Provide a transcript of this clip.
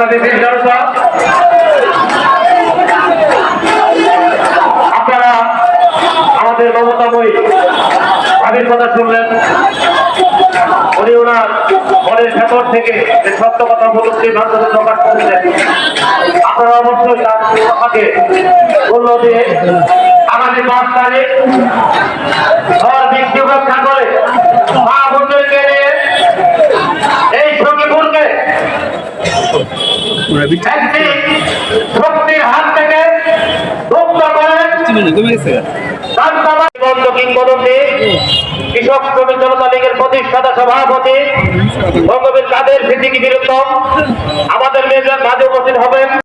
বাংলাদেশের জনতা। আপনারা আমাদের মমতাময়ী ভাবির কথা শুনলেন। উনি ওনার মনের ভেতর থেকে সত্য কথা উপলব্ধির মাধ্যমে প্রকাশ করেছেন। আপনারা অবশ্যই তার কথাকে মূল্য দিয়ে আগামী পাঁচ তারিখ ঘর বৃষ্টি রক্ষা করে হাত থেকে কৃষক শ্রমিক জনতা লীগের প্রতিষ্ঠাতা সভাপতি। ভগবীর কাদের সিদ্দিকি বিরুদ্ধ? আমাদের মেজর